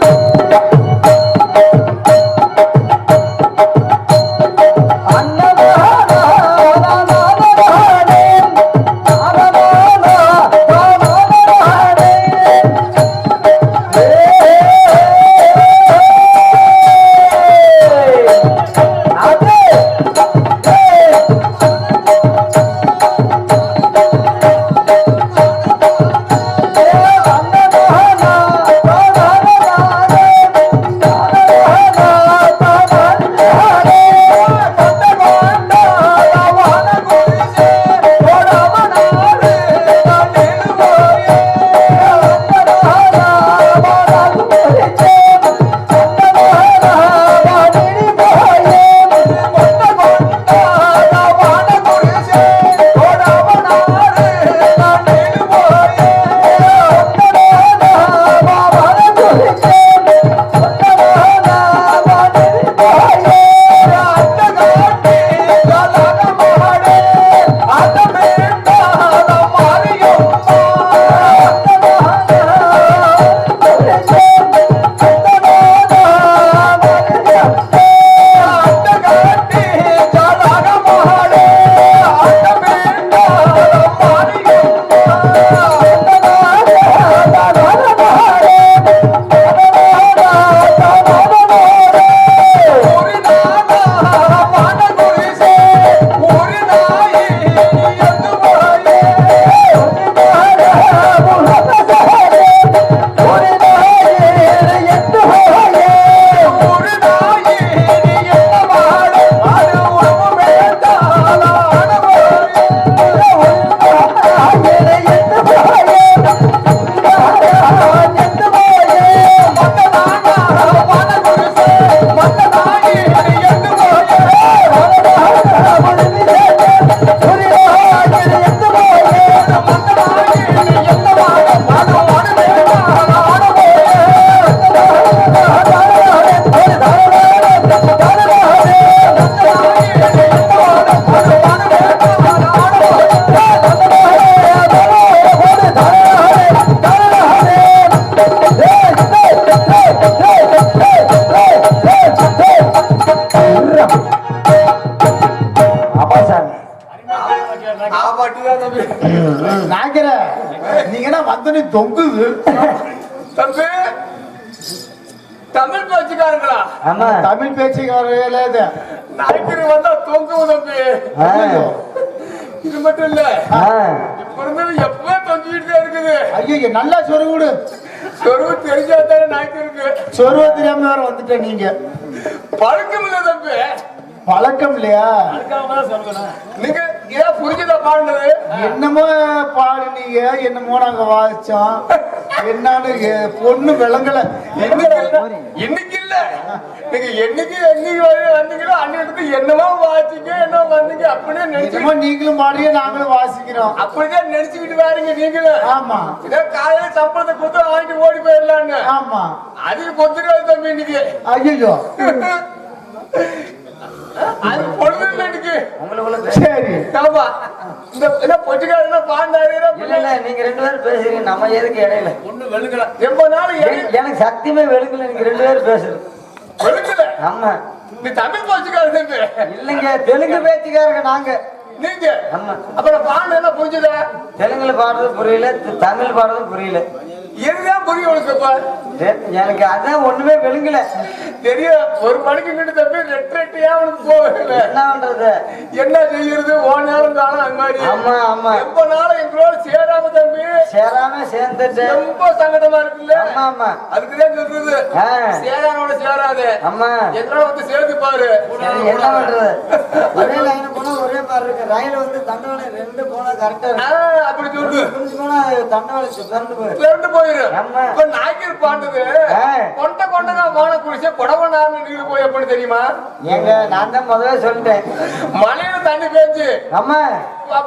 நாக்கிற தொங்குது. தம்பி தமிழ் பேச்சுக்காரங்களா? ஆமா. தமிழ் பேச்சுக்காரர்களே இது. நாய்க்கரு வந்தா தொங்குவோம் தம்பி. இது மட்டும் இல்ல. இப்ப இருந்தது எப்பவே தொங்கிட்டு இருக்குது. ஐயோ நல்லா சொருகுடு. சொருவு தெரிஞ்சா தானே நாய்க்கருக்கு சொருவ தெரியாம வேற வந்துட்டேன் நீங்க. பழக்கம் இல்ல தம்பி. பழக்கம் இல்லையா? நீங்க ஏன் புரிஞ்சுதா பாடுனது? என்னமோ பாடுனீங்க. என்னமோ நாங்க வாசிச்சோம். என்னன்னு பொண்ணு விளங்கல. இன்னைக்கு இல்ல. நீங்க என்னைக்கு என்னைக்கு வந்தீங்களோ அன்னைக்கு என்னமோ வாசிங்க என்ன வந்தீங்க அப்படியே நினைச்சு என்னமோ நீங்களும் பாடுங்க நாங்களும் வாசிக்கிறோம். அப்படிதான் நினைச்சுக்கிட்டு வாரீங்க நீங்களும் ஆமா. இதோ காலையில சம்பளத்தை கொடுத்து வாங்கிட்டு ஓடி போயிடலான்னு. ஆமா. அதுக்கு கொத்துக்காது தம்பி இன்னைக்கு. ஐயோ அது பொழுது உங்களுக்குள்ள சரி ஆமா இந்த என்ன பொட்டுக்காரனா பாண்டாரு இல்ல இல்ல நீங்க ரெண்டு பேரும் பேசுறீங்க. நம்ம எதுக்கு இடையில? ஒண்ணு வெளுக்கல. ரொம்ப நாள் எனக்கு- சத்தியமே வெளுக்கல. நீங்க ரெண்டு பேரும் பேசுறது. வெளுக்கல. ஆமா நீ தமிழ் பொச்சுக்காரு தம்பி இல்லைங்க தெலுங்கு பேச்சுக்காரங்க நாங்க. நீங்க. ஆமா அப்புறம் என்ன புரிஞ்சுதா? தெலுங்குல பாடுறது புரியல தமிழ் பாடுறது புரியல. இதுதான் புரியும் உனக்கு எனக்கு அதான் ஒண்ணுமே வெளுங்கல தெரியும் ஒரு மணிக்கு கிட்ட தம்பி ரெட்டு ரெட்டியா அவனுக்கு போகல. என்ன பண்றது? என்ன செய்யறது? ஓ நேரம் காலம் அந்த மாதிரி ஆமா ஆமா. ரொம்ப நாள் எங்களோட சேராம தம்பி. சேராம சேர்ந்துட்டு. ரொம்ப சங்கடமா இருக்குல்ல. ஆமா ஆமா. அதுக்குதான் சொல்றது. சேரானோட சேராது. ஆமா. எங்களோட வந்து சேர்ந்து பாரு. என்ன பண்றது? ஒரே லைன் போனா ஒரே மாதிரி இருக்கு. ரயில் வந்து தண்டவாளம் ரெண்டு போனா கரெக்டா அப்படி சொல்லு. போனா தண்டவாளம் திறந்து போயிரு திரண்டு போயிரு ஆமா. இப்ப நாய்க்கர் பாண்டது. கொண்ட கொண்டங்க வான குடிச்சு புடவனார்னு நீங்க போய் எப்படி தெரியுமா? ஏங்க நான் தான் முதல்ல சொல்லிட்டேன். மழையில தண்ணி பேஞ்சு. அம்மா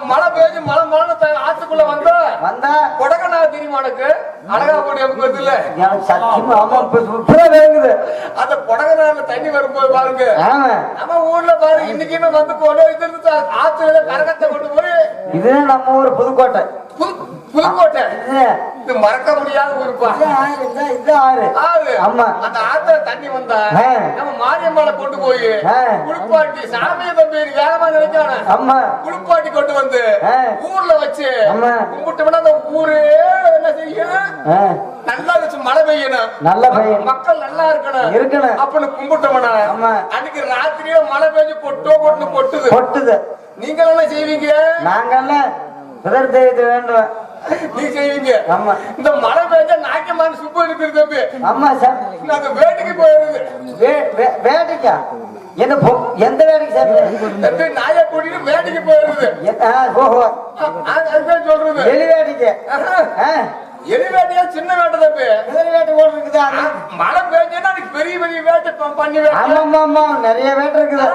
மழை பேஞ்சு மழை மழை ஆத்துக்குள்ள வந்தா வந்தா. கொடகனா தெரியுமா உனக்கு? அழகா போடி எங்க வருதுல்ல எனக்கு ஆமா இப்ப இப்ப வேங்குது அந்த கொடகனால தண்ணி வரும்போது பாருங்க. ஆமா. நம்ம ஊர்ல பாரு இன்னைக்குமே வந்து போனோம். இது ஆத்துல கரகத்தை கொண்டு போய். இதுதான் நம்ம ஊர் புதுக்கோட்டை. புது- புதுக்கோட்டை இது மறக்க முடியாத ஊருப்பா இது ஆறு ஆறு. ஆமா. அந்த ஆத்துல தண்ணி வந்தா. நம்ம மாரியம்மனை கொண்டு போய். குளிப்பாட்டி சாமியை தம்பி வேகமா நினைக்கான ஆமா. குளிப்பாட்டி கொண்டு வந்து. ஊர்ல வச்சு. கும்பிட்டோம்னா அந்த ஊரே என்ன செய்யணும் ஆ, நல்லா வச்சு மழை பெய்யணும். நல்ல பையன் மக்கள் நல்லா இருக்கணும். இருக்கணும். அப்படின்னு கும்பிட்டோம்னா. அன்னைக்கு ராத்திரியே மழை பெஞ்சு கொட்டோ கொட்டு கொட்டுது கொட்டுது நீங்க என்ன செய்வீங்க? புதர் தெய்வத்தை வேண்டும் நீ செய்வீங்க. ஆமா. இந்த மழை பெஞ்சா நாக்கியமான சுப்பு இருக்குது தம்பி. ஆமா சார் நாங்க வேட்டைக்கு போயிருது வேட்டைக்கா என்ன பொ- எந்த வேலைக்கு சார்? தம்பி நாயை கூட்டிட்டு வேட்டைக்கு போயிருது ஓஹோ. அதுதான் சொல்றது. எலி வேட்டைக்கு எலி வேட்டையா சின்ன வேட்டை இருக்குதா? ஆ, மழை பெஞ்சா அதுக்கு பெரிய பெரிய வேட்டை பண்ணி ஆமா ஆமா நிறைய வேட்டை இருக்குது.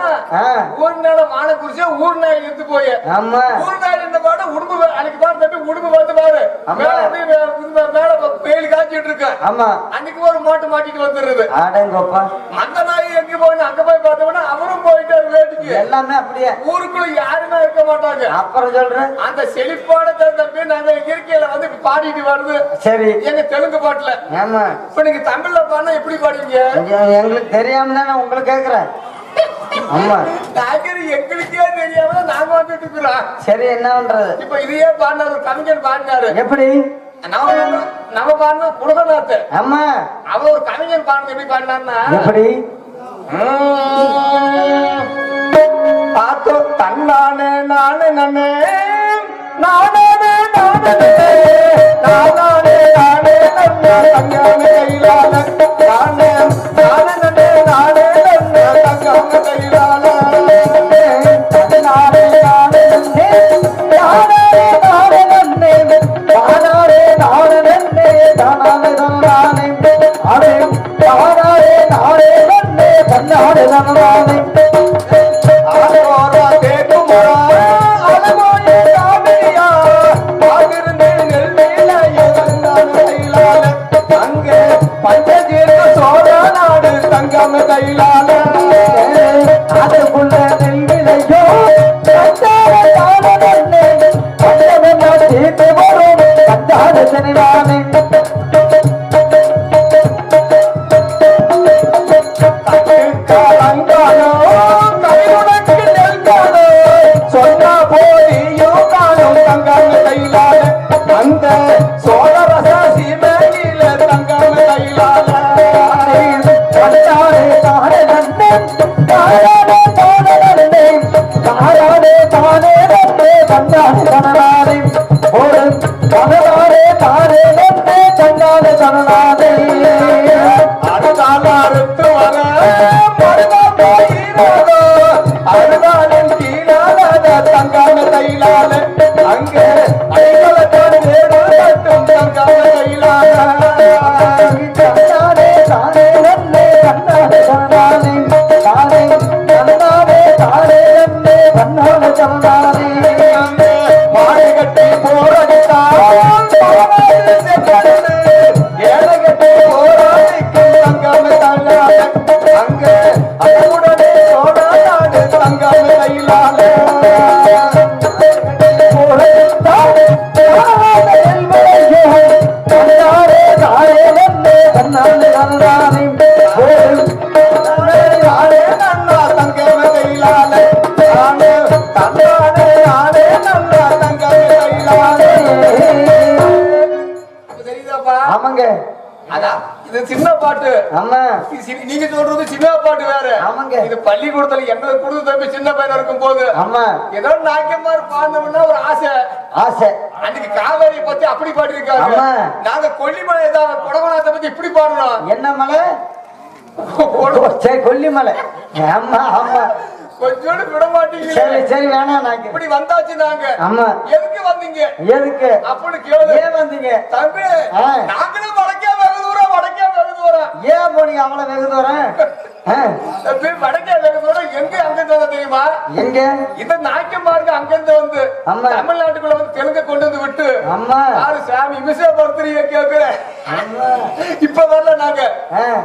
ஊர் நாள குறிச்சா ஊர் நாய் எடுத்து போய். ஆமா. ஊர் நாய் இருந்த பாடு உடும்பு அன்னைக்கு தம்பி உடும்பு பார்த்து பாரு. மேல அப்படியே வே- இது மே- மேல ப- பேலி காய்ச்சிட்டு இருக்கு. ஆமா. அன்னைக்கு ஒரு மாட்டு மாட்டிட்டு வந்துருது ஆடங்கப்பா. அந்த நாய் எங்க போய் அங்க போய் பார்த்தோம்னா அவரும் போயிட்டாரு வேட்டைக்கு. எல்லாமே அப்படியே. ஊருக்குள்ள யாருமே இருக்க மாட்டாங்க. அப்புறம் சொல்றேன். அந்த செழிப்பான தம்பி நாங்க இயற்கையில வந்து பாடிட்டு வருது. சரி. எங்க தெலுங்கு பாட்டுல? ஆமா. இப்ப நீங்க தமிழ்ல பாடினா எப்படி பாடுவீங்க? எங்களுக்கு தெரியாம தானே உங்களுக்கு கேக்குறேன். ஆமா. நாகரி எங்களுக்கே தெரியாம நாங்க வந்துட்டு இருக்கிறோம். சரி என்ன பண்றது? இப்ப இதையே பாடினாரு ஒரு கவிஞர் பாடினாரு. எப்படி? நம்ம நம்ம பாடின புலகநாத் ஆமா. அவர் ஒரு கவிஞர் பாடின எப்படி பாடினார்னா எப்படி? பாத்தோ தன்னானே நானே நானே நானே நானே நானே நானே நன்னா தங்காமே கையிலால நானே ಚರಣಿ சின்ன பாட்டு. ஆமா. நீங்க சொல்றது சின்ன பாட்டு வேற. ஆமாங்க. இது பள்ளிக்கூடத்துல எங்களுக்கு கொடுத்து தம்பி சின்ன பையனா இருக்கும் போது. ஆமா. ஏதோ நாக்கியமார் பாடணும்னா ஒரு ஆசை. ஆசை. அன்னைக்கு காவேரி பத்தி அப்படி பாடிருக்காங்க. நாங்க கொல்லிமலை ஏதாவது கொடகுணாத்தை பத்தி இப்படி பாடுறோம். என்ன மலை? கொல்லிமலை. ஆமா ஆமா. கொஞ்சோண்டு விட மாட்டீங்களே. சரி சரி வேணாம் நாங்க இப்படி வந்தாச்சு நாங்க. ஆமா. எதுக்கு வந்தீங்க? எதுக்கு? அப்படின்னு கேளு. ஏன் வந்தீங்க? தம்பி. நாங்களும் வெகு தூரம் வடக்கே வெகு தூரம் ஏன் போனீங்க வெகு தூரம் ஆ, தம்பி வடக்கே வெகு தூரம் எங்க அங்கிருந்து வந்த தெரியுமா எங்க இந்த நாய்க்கமாருக்கு அங்கிருந்து வந்து. தமிழ்நாட்டுக்குள்ள வந்து தெலுங்கு கொண்டு வந்து விட்டு யாரு சாமி இமிசை படுத்துறீங்க கேக்குறேன் ஆமா. இப்ப வரல நாங்க.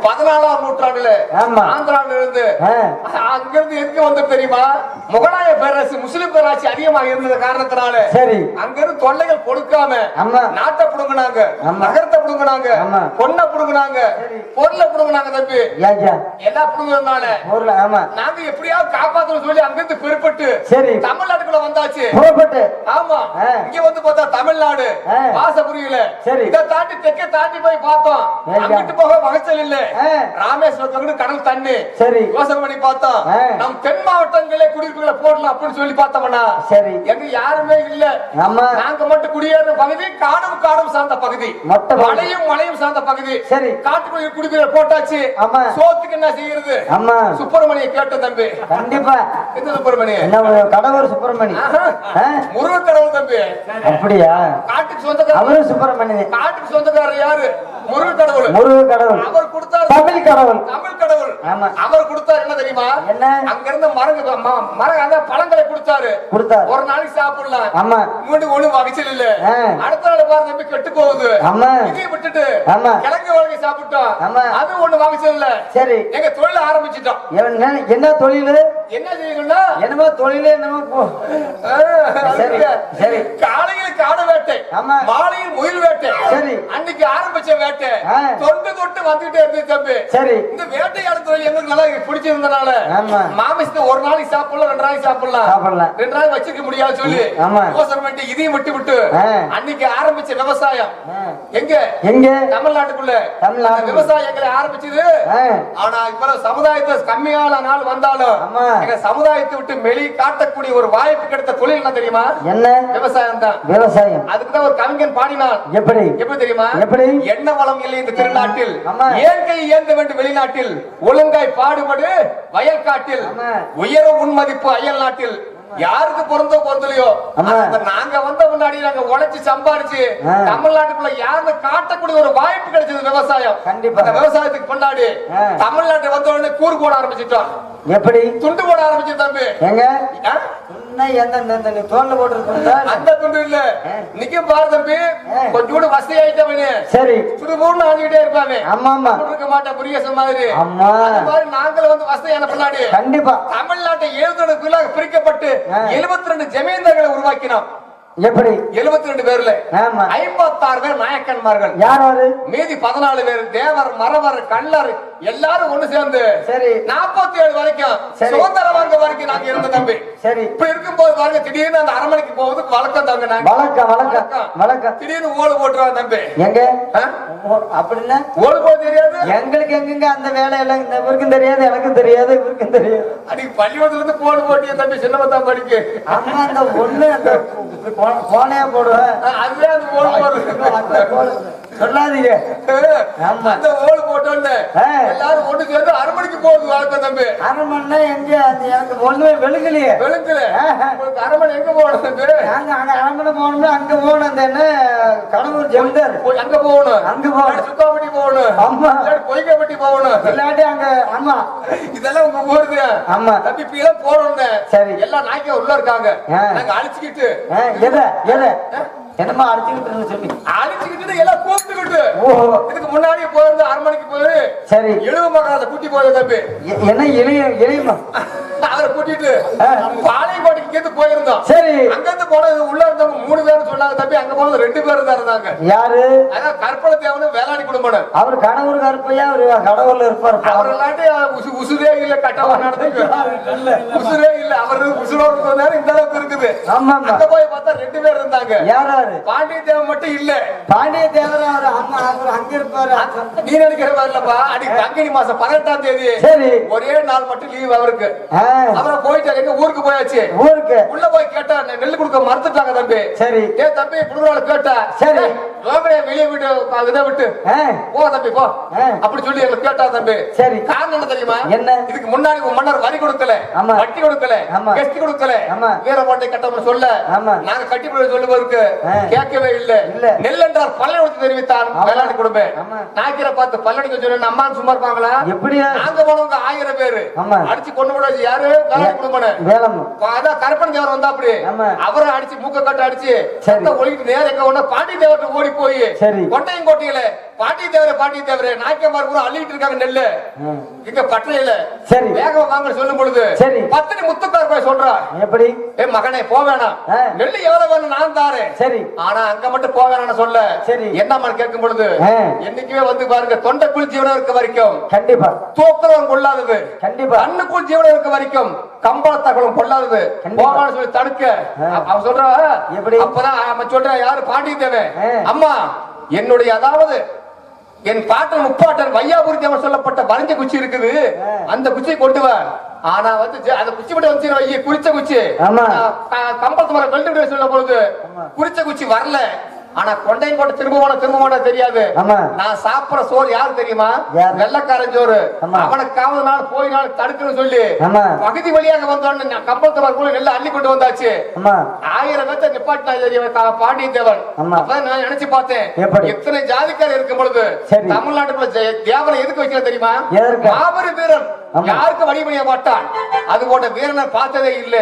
பதினாலாம் நூற்றாண்டு நூற்றாண்டுல ஆமா. ஆந்திராவில இருந்து ஆ. அங்க இருந்து எதுக்கு வந்து தெரியுமா முகலாய பேரரசு முஸ்லிம் பேராட்சி அதிகமாக இருந்தது காரணத்தினால சரி அங்க இருந்து தொல்லைகள் கொடுக்காம. நாட்டை புடுங்கினாங்க. நகரத்தை புடுங்கினாங்க. பொண்ணை புடுங்கினாங்க பொருளை புடுங்கினாங்க தம்பி எல்லாம் புடுங்கினால பொருள் ஆமா. நாங்க எப்படியாவது காப்பாத்தணும் சொல்லி அங்கிருந்து பிற்பட்டு சரி. தமிழ்நாட்டுக்குள்ள வந்தாச்சு. புறப்பட்டு. ஆமா. ஆ. இங்க வந்து பார்த்தா தமிழ்நாடு. ஆ. வாசபுரியில. சரி. இத தாண்டி தெற்கே தாண்டி போய் பார்த்தோம். ஏங்க? அங்கிட்டு போக வகச்சல் இல்ல. ஆ. ராமேஸ்வரத்துல கடல் தண்ணி. சரி. யோசனை பண்ணி பார்த்தோம். ஆ. நம் தென் மாவட்டங்களே குடியிருப்புகளை போடலாம் அப்படின்னு சொல்லி பார்த்தோம்னா சரி. எங்க யாருமே இல்ல. நாங்க மட்டும் குடியேற பகுதி காடும் காடும் சார்ந்த பகுதி. மலையும் மலையும் சார்ந்த பகுதி. சரி. காட்டுக்குள்ள குடியிருப்புகளை போட்டாச்சு. சோத்துக்கு என்ன செய்யறது? ஆமா. சுப்பிரமணிய கேட்ட தம்பி. கண்டிப்பா. எந்த சுப்பிரமணிய? என்ன கடவுள் சுப்பிரமணி. ஆ? முருகன் கடவுள் தம்பி. அப்படியா? காட்டுக்கு சொந்தக்காரர். அவரும் சுப்பிரமணி காட்டுக்கு சொந்தக்காரர் யாரு? முருகன் கடவுள். முருக கடவுள். அவர் கொடுத்தாரு. தமிழ் கடவுள். தமிழ் கடவுள். ஆமா. அவர் கொடுத்தாரு என்ன தெரியுமா? என்ன? அங்க இருந்த மரங்க மரம் அந்த பழங்களை கொடுத்தாரு. கொடுத்தார். ஒரு நாளைக்கு சாப்பிடலாம். ஆமா. மீண்டும் ஒண்ணு வகைச்சல் இல்ல. அடுத்த நாள் பாரு தம்பி கெட்டு போகுது. ஆமா. இதையும் விட்டுட்டு ஆமா. கிழங்கு வகை சாப்பிட்டோம். ஆமா. அது ஒண்ணு வகைச்சல் இல்ல. சரி. எங்க தொழில் ஆரம்பிச்சிட்டோம் என்ன என்ன தொழில்? என்ன செய்யணும்னா என்னமோ தொழில் என்னமோ போ சரி. காலையில் காடு வேட்டை ஆமா. மாலையில் முயல் வேட்டை சரி. அன்னைக்கு ஆரம்பிச்ச வேட்டை. தொண்டு தொட்டு தம்பி சரி இந்த வேட்டையாடு தொழில் எங்களுக்கு நல்லா பிடிச்சிருந்தனால. மாமிசத்தை ஒரு நாளைக்கு சாப்பிடலாம் ரெண்டு நாளைக்கு சாப்பிடலாம் சாப்பிடலாம் ரெண்டு வச்சிருக்க முடியாது சொல்லி. யோசனை பண்ணி இதையும் விட்டு விட்டு. அன்னைக்கு ஆரம்பிச்ச விவசாயம். எங்க எங்க தமிழ்நாட்டுக்குள்ள தமிழ்நாடு. விவசாயங்களை ஆரம்பிச்சது. ஆனா இப்ப சமுதாயத்துல கம்மியான நாள் வந்தாலும் ஆமா. சமுதாயத்தை விட்டு வெளி காட்டக்கூடிய ஒரு வாய்ப்பு கிடைத்த தொழில் என்ன தெரியுமா? என்ன? விவசாயம் தான் விவசாயம். அதுக்குதான் ஒரு கவிஞன் பாடினான். எப்படி? எப்படி தெரியுமா? எப்படி? என்ன வளம் இல்லை இந்த திருநாட்டில். இயற்கை இயந்த வேண்டும் வெளிநாட்டில். ஒழுங்காய் பாடுபடு வயல் காட்டில். உயர உன் மதிப்பு அயல் நாட்டில். யாருக்கு பிறந்தோ பிறந்தலையோ நாங்க வந்த முன்னாடி நாங்க உழைச்சு சம்பாரிச்சு. தமிழ்நாட்டுக்குள்ள யாருன்னு காட்டக்கூடிய ஒரு வாய்ப்பு கிடைச்சது விவசாயம். கண்டிப்பா. விவசாயத்துக்கு பின்னாடி ஆ. தமிழ்நாட்டு வந்த உடனே கூறு போட ஆரம்பிச்சிட்டோம் எப்படி? துண்டு போட ஆரம்பிச்சு தம்பி. தோல்ல போட்டுருக்கா அந்த துண்டு இல்ல. ஆ. நிக்கும் பாரு தம்பி. ஆ. கொஞ்சோடு வசதி ஆயிட்டவனு சரி. சுடுபூர்னு ஆடிக்கிட்டே இருப்பாங்க ஆமா ஆமா. இருக்க மாட்டேன் புரியச மாதிரி. ஆமா. மாதிரி நாங்கள் வந்து வசதியான பின்னாடி கண்டிப்பா. தமிழ்நாட்டை எழுபத்தி பிரிக்கப்பட்டு ஆ. எழுபத்தி ரெண்டு ஜமீன்தார்களை உருவாக்கினோம். எப்படி? எழுபத்தி ரெண்டு பேர்ல ஐம்பத்தாறு பேர் நாயக்கன்மார்கள். யார் அவரு மீதி பதினாலு பேர் தேவர் மறவர் கள்ளர் எல்லாரும் ஒண்ணு சேர்ந்து சரி. நாற்பத்தி ஏழு வரைக்கும். சுதந்திரம் வாங்க வரைக்கும் நாங்க இருந்த தம்பி. சரி. இப்ப இருக்கும்போது பாருங்க திடீர்னு அந்த அரண்மனைக்கு போவதுக்கு வழக்கம் தாங்க நாங்க. வணக்கம் வணக்கம் வணக்கம் திடீர்னு ஓடு போட்டுருவாங்க தம்பி. எங்க? அப்படின்னா? ஓடு போட தெரியாது? எங்களுக்கு எங்கெங்க அந்த வேலையெல்லாம் இந்த இவருக்கும் தெரியாது எனக்கும் தெரியாது இவருக்கும் தெரியாது. அன்னைக்கு பள்ளிக்கூடத்துல இருந்து போடு போட்டிய தம்பி சின்னமத்தான் படிக்கு. அம்மா அந்த ஒண்ணு அந்த போ- போனையா போடுவேன் அதுவே அந்த ஓடு அந்த போடுறது. போடு- சொல்லாதீங்க. ஆமா. அந்த ஓடு போட்டோன்னு. எல்லாரும் ஒண்ணு சேர்ந்து அரண்மனைக்கு போகுது வழக்கம் தம்பி. அரண்மனை எங்க? அது எனக்கு ஒண்ணுமே வெளுக்கலையே வெளுக்கல. உங்களுக்கு அரண்மனை எங்க போகணும் தம்பி? நாங்க அங்க அரண்மனை போனோம்னா அங்க போனோம் அந்த என்ன கடவுள் ஜெமிதார் போய் அங்க போகணும். அங்க போகணும். சுக்காப்பட்டி போகணும். ஆமா. இல்லாட்டி பொய்கைப்பட்டி போகணும். இல்லாட்டி அங்க ஆமா. இதெல்லாம் உங்க ஊருது. ஆமா. தம்பி இப்ப எல்லாம் போறோம்னு. சரி. எல்லாம் நாய்க்க உள்ள இருக்காங்க. நாங்க அழிச்சுக்கிட்டு. எதை எதை? என்னமா அடிச்சுக்கிட்டு சொல்லி? அழிச்சுக்கிட்டு எல்லாம் கூப்பிட்டுக்கிட்டு ஓ. இதுக்கு முன்னாடி போயிருந்து அரண்மனைக்கு போய் சரி. எழுவ மகாத கூட்டி போகுது தம்பி. என்ன எளிய எளியமா அவரை கூட்டிட்டு. பாளையங்கோட்டைக்கு இருந்து போயிருந்தோம். சரி. அங்க இருந்து போனது உள்ள இருந்தவங்க மூணு பேரும் சொன்னாங்க தம்பி அங்க போனது ரெண்டு பேரும் தான் இருந்தாங்க. யாரு? அதான் கற்பனை தேவனும் வேளாண் குடும்பம் அவர் கணவர் கருப்பையா அவரு கடவுள்ல இருப்பாரு. அவர் இல்லாட்டி உசுரே இல்ல கட்டவா உசுரே இல்ல அவர் உசுரோடு இருந்தாரு இந்த அளவுக்கு இருக்குது. ஆமா அங்க போய் பார்த்தா ரெண்டு பேர் இருந்தாங்க. யாராரு? பாண்டிய தேவன் மட்டும் இல்ல. பாண்டிய தேவர் அவர் அவர் அங்க இருப்பாரு. நீ நினைக்கிற அன்னைக்கு பங்குனி மாசம் பதினெட்டாம் தேதி. சரி. ஒரே நாள் மட்டும் லீவ் அவருக்கு. அப்புறம் போயிட்டு எங்க ஊருக்கு போயாச்சு? ஊருக்கு. உள்ள போய் கேட்டா நெ- நெல்லு கொடுக்க மறுத்துட்டாங்க தம்பி. சரி. ஏ தம்பி குடுறாள் கேட்டா. சரி. ரோகனைய வெளியே விட்டு இதை விட்டு ஆ, போ தம்பி போ. அப்படி சொல்லி எங்களுக்கு கேட்டா தம்பி சரி காரணம் என்ன தெரியுமா என்ன? இதுக்கு முன்னாடி உங்க மன்னர் வரி கொடுக்கல. வட்டி கொடுக்கல. கெஸ்ட் கொடுக்கல. வீரபாட்டை கட்டம்னு சொல்ல. நாங்க சொல்லுவதற்கு. கேட்கவே இல்ல. நெல் என்றால் பல்ல எடுத்து தெரிவித்தான் ஆமா. வேளாண் குடும்பம். நாய்க்கிற பார்த்து பல்லடிக்க சொல்லி அம்மா சும்மா இருப்பாங்களா எப்படியா நாங்க போனவங்க ஆயிரம் பேரு. அடிச்சு கொண்டு போட யாரு வேளாண் குடும்பம் அதான் கருப்பன் தேவர் வந்தா அப்படி. அவரை அடிச்சு மூக்க கட்ட அடிச்சு ஒழிக்கிட்டு நேரம் எங்க ஒண்ணு பாண்டி தேவர்கிட்ட ஓடி போய் சரி. கொட்டையும் கோட்டையில பாட்டி தேவரே பாட்டி தேவரே நாய்க்கமார் பூரா அள்ளிட்டு இருக்காங்க நெல்லு. இங்க பட்டறையில சரி. வேகமா வாங்க சொல்லும் பொழுது சரி. பத்தினி முத்துக்கார் போய் சொல்றா எப்படி ஏ மகனே போ வேணாம். நெல்லு எவ்வளவு வேணும் நான் தாரேன் சரி ஆனா அங்க மட்டும் போக வேணாம்னு சொல்ல சரி. என்னம்மா கேட்கும் பொழுது. என்னைக்குமே வந்து பாருங்க தொண்டைக்குள் ஜீவனம் இருக்க வரைக்கும் கண்டிப்பா தூக்கம் கொள்ளாதது கண்டிப்பா கண்ணுக்குள் ஜீவனம் இருக்க வரைக்கும் கம்பளத்தகலம் கொள்ளாதது. போகான்னு சொல்லி தடுக்க அவன் சொல்றா எப்படி? அப்பதான் அவன் சொல்றா யாரு பாண்டி தேவன். அம்மா என்னுடைய அதாவது என் பாட்டன் முப்பாட்டன் வையாபுரி தேவன் சொல்லப்பட்ட வரைஞ்ச குச்சி இருக்குது. அந்த குச்சியை கொண்டு வா ஆனா வந்து அந்த குச்சி மட்டும் வந்து வைய குறிச்ச குச்சி ஆமா. கம்பளத்து மரம் வெள்ளி சொல்ல பொழுது. குறிச்ச குச்சி வரல ஆனா கொண்டையும் போட்டு திரும்ப போன திரும்ப போன தெரியாது. நான் சாப்பிடுற சோறு யாரு தெரியுமா? வெள்ளக்காரன் சோறு. அவனுக்காவது நாள் போய் நாள் தடுக்கணும்னு சொல்லி. பகுதி வழியாக வந்தோன்னு கம்பளத்து மரம் நெல்ல அள்ளி கொண்டு வந்தாச்சு ஆயிரம் பேர்த்த நிப்பாட்டினா பாண்டிய தேவன். அப்பதான் நான் நினைச்சு பார்த்தேன்? எத்தனை ஜாதிக்காரர் இருக்கும் பொழுது. தமிழ்நாட்டுக்குள்ள தேவனை எதுக்கு வைக்கிற தெரியுமா? மாபெரும் வீரன் ஆமா. யாருக்கு வழிபடிய மாட்டான் அது போன்ற வீரனை பார்த்ததே இல்ல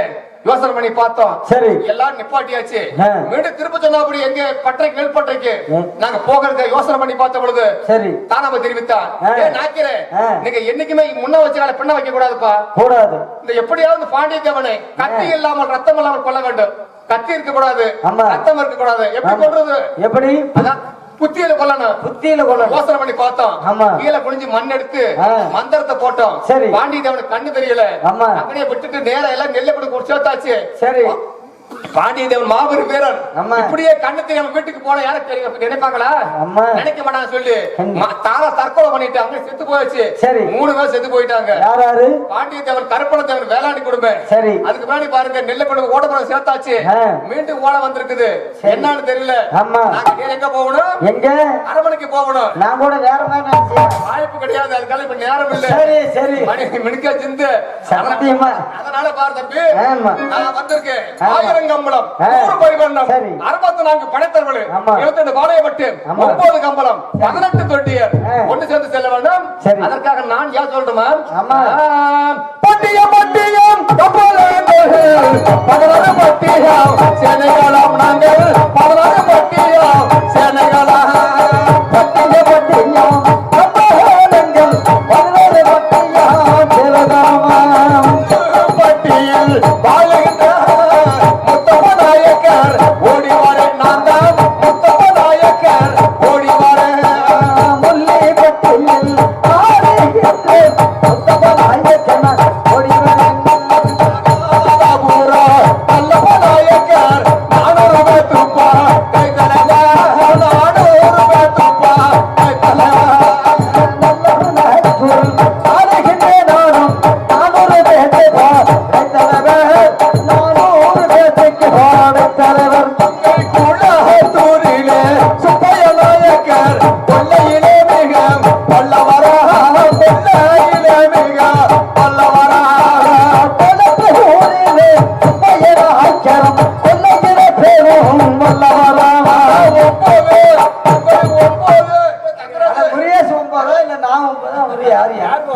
யோசனை பண்ணி பார்த்தோம் சரி. எல்லாரும் நிப்பாட்டியாச்சு. மீண்டும் திரும்ப சொன்னபடி எங்க பட்டறைக்கு நெல் பட்டறைக்கு ஆ. நாங்க போகிறதுக்கு யோசனை பண்ணி பார்த்த பொழுது சரி தானாம தெரிவித்தான் ஆ. ஏ நாக்கிறே. நீங்க என்னைக்குமே முன்ன வச்சுக்கால பின்ன வைக்க கூடாதுப்பா கூடாது இந்த எப்படியாவது பாண்டியத்தேவனை கத்தி இல்லாமல் ரத்தம் இல்லாமல் கொல்ல வேண்டும் கத்தி இருக்க கூடாது. ரத்தம் இருக்க கூடாது எப்படி. கொள்றது எப்படி அதான் புத்தியில கொல்லணும் புத்தியில கொள்ளணும் யோசனை பண்ணி பார்த்தோம் ஆமா. கீழே குனிஞ்சு மண் எடுத்து. மந்திரத்தை போட்டோம் சரி. பாண்டியத்தேவனுக்கு கண்ணு தெரியல ஆமா. அப்படியே விட்டுட்டு நேரா எல்லாம் நெல்லை கொண்டு சேர்த்தாச்சு சரி பாண்டியத்தேவன் மாபெரும் வீரன் ஆமா. இப்படியே கண்ணு தெரியாம வீட்டுக்கு போன யாரும் தெரியும் நினைப்பாங்களா. நினைக்க மாட்டாங்க சொல்லி. தாரா தற்கொலை பண்ணிட்டு அவங்க செத்து போயாச்சு சரி. மூணு பேர் செத்து போயிட்டாங்க. யார் யாரு? பாண்டியத்தேவன் கருப்பணத்தேவன் வேளாண்டி குடும்பம். சரி. அதுக்கு முன்னாடி பாருங்க நெல்லை கொண்டு ஓடப்புறம் சேர்த்தாச்சு. மீண்டும் ஓட வந்திருக்குது. என்னன்னு தெரியல. நாங்க எங்க போகணும்? எங்க? அரமனைக்கு போகணும். நான் கூட வேற வாய்ப்பு கிடையாது. அதுக்காக இப்ப நேரம் இல்ல. சரி சரி. மணி மினுக்க சிந்து அதனால பாரு தம்பி நான் வந்திருக்கேன். ஆமா. ஆயிரம் கம்பளம் ஆ. நூறு பரிவண்ணம் சரி. அறுபத்தி நான்கு படைத்தவர்கள் ஆமா. இருபத்தி ரெண்டு வாழையப்பட்டு ஆமா. ஒன்பது கம்பளம் பதினெட்டு தொட்டியர். ஒன்று சேர்ந்து செல்ல வேண்டும். அதற்காக நான் ஏன் சொல்றேமா ஆமா. பட்டியம் பட்டியம் பதினாறு பட்டியம் சேனைகளம் நாங்கள் பதினாறு பட்டியம்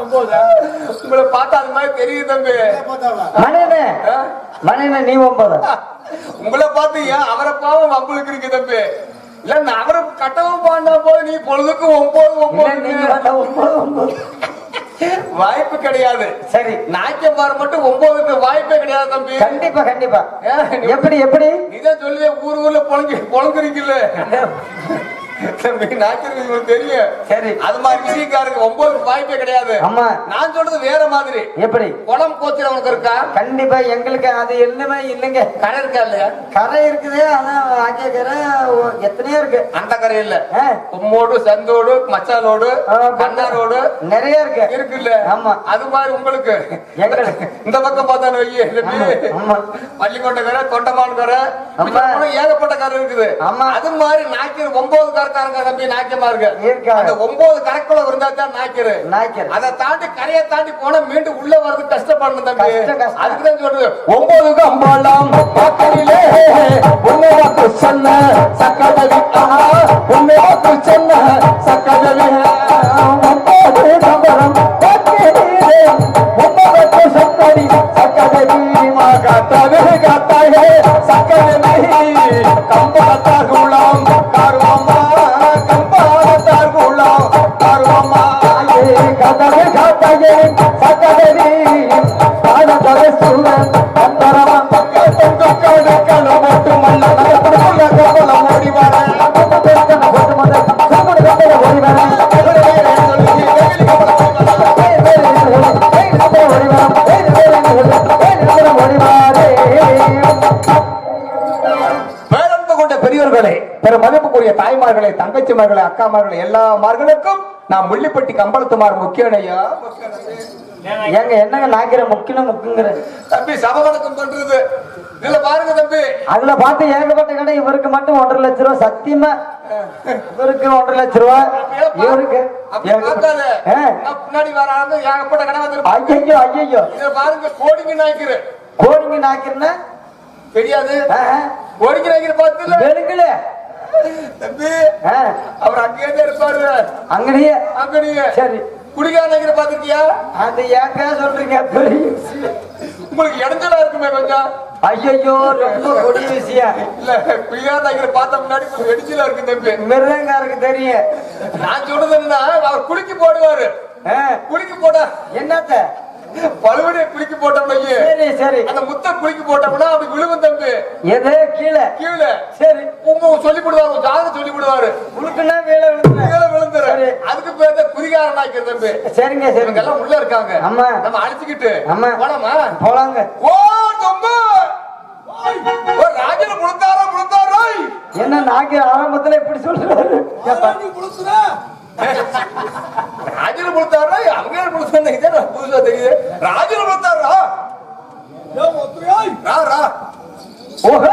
உங்களை பார்த்தா அது மாதிரி தெரியுது தம்பி. ஆ? நீ ஒன்பது. உங்களை பார்த்து ஏன் அவரை பாவம் வம்பளுக்கு இருக்கு தம்பி? இல்ல நான் அவரை கட்டவும் பாண்டா போது நீ பொழுதுக்கு ஒன்பது ஒன்பது. வாய்ப்பு கிடையாது. சரி. நாய்க்கம்பார் மட்டும் ஒன்பதுக்கு வாய்ப்பே கிடையாது தம்பி. கண்டிப்பா கண்டிப்பா. எப்படி எப்படி? நீதான் சொல்லுவே ஊர் ஊர்ல பொழங்கு பொழங்குறீங்கல்ல. தெரியும் சரி. அது மாதிரி விஷயக்காரங்க ஒன்பதுக்கு வாய்ப்பே கிடையாது. ஆமா. நான் சொல்றது வேற மாதிரி. எப்படி? குளம் கோச்சில உனக்கு இருக்கா? கண்டிப்பா எங்களுக்கு அது என்னமே இல்லைங்க. கரை இருக்கா இல்லையா? கரை இருக்குது அதான் ஆக்கிய கரை எத்தனையோ இருக்கு. அந்த கரை இல்ல. கும்மோடு சந்தோடு மச்சாலோடு கண்ணாரோடு நிறைய இருக்கு. இருக்குல்ல ஆமா. அது மாதிரி உங்களுக்கு. எங்களுக்கு. இந்த பக்கம் பார்த்தா வையே. பள்ளிக்கோட்டை கரை தொண்டமான் கரை. ஏகப்பட்ட கரை இருக்குது. ஆமா. அது மாதிரி நாய்க்கர் ஒன்பது கரைக்காரங்க தம்பி நாய்க்கமா இருக்கு. அந்த ஒன்பது கரைக்குள்ள இருந்தா தான் நாய்க்கரு நாய்க்கர் அதை தாண்டி கரையை தாண்டி போனா மீண்டும் உள்ள வர்றது கஷ்டப்படணும் தம்பி. அதுக்குதான் சொல்றது. ஒன்பது கம்பாலாம் பாக்கலிலே உன்னை வாக்கு சொன்ன சக்கதவி ஆஹா உன்னை வாக்கு சொன்ன சக்கதவி ஒன்பது கம்பரம் பத்தினிலே ஒன்பது சக்கடி சக்கடி காத்தாவே காத்தாயே சக்கதவி கம்பளத்தார் பெரியவர்களே பெரும் மதிப்புக்குரிய தாய்மார்களே தங்கச்சிமார்களே அக்காமார்களே எல்லா மார்களுக்கும் நான் முள்ளிப்பட்டி கம்பளத்துமார் முக்கியனையா? ஏங்க என்னங்க நாக்கிற முக்கின முக்குங்கிற தம்பி சமவணக்கம் பண்றது. இதுல பாருங்க தம்பி. அதுல பார்த்து ஏகப்பட்ட கடை இவருக்கு மட்டும் ஒன்றரை லட்ச ரூபா சத்தியமா? இவருக்கு ஒன்றரை லட்ச ரூபா. இவருக்கு பின்னாடி வராங்க ஏகப்பட்ட கடை வந்து ஐயோ ஐயோ இதுல பாருங்க கோடிங்க நாய்க்கிற. கோடிங்க நாக்கிறனா தெரியாது. கோடிங்க நாய்க்கிற பார்த்துல வெளுக்கல. தம்பி அவர் அங்கேயே இருப்பாரு. அங்கடியே அங்க நீங்க சரி. குடிகார நாய்க்கிற பாத்திருக்கியா அது ஏக்கா சொல்றீங்க உங்களுக்கு இடைஞ்சலா இருக்குமே கொஞ்சம். ஐயோ ரொம்ப கொடிய விஷயம் இல்ல குடிகார நாய்க்கிற பார்த்த முன்னாடி கொஞ்சம் எடிச்சலா இருக்கு தம்பி. மிருதங்காருக்கு தெரியும். நான் சொல்றது என்னன்னா அவர் குளிக்கு போடுவாரு. குளிக்கு போட. என்னத்த? பழுவடைய குளிக்கு போட்டோம்னா சரி சரி. அந்த முத்த குளிக்கு போட்டோம்னா அப்படி விழுவும் தம்பி. எது? கீழே. கீழே. சரி. உங்க சொல்லி விடுவாரு ஜாதகம் சொல்லி விடுவாரு உனக்குன்னா கீழே விழுந்துறேன் கீழே விழுந்துரு. அதுக்கு பேர் தான் ஆக்கிற தம்பி. சரிங்க சரிங்க எல்லாம் உள்ள இருக்காங்க. ஆமா. நம்ம அழைச்சிக்கிட்டு ஆமா. போலாமா? போலாங்க. ஓ தொம்பு! ராஜன முழுத்தாரா முழுத்தாராய் என்ன நாக்கு ஆரம்பத்துல இப்படி சொல்றாரு? ஏப்பா, ராஜன முழுத்தாரா அவங்க முழுத்தாரா இதே நான் புதுசா தெரியுது ராஜன முழுத்தாரா ரா ரா ஓஹோ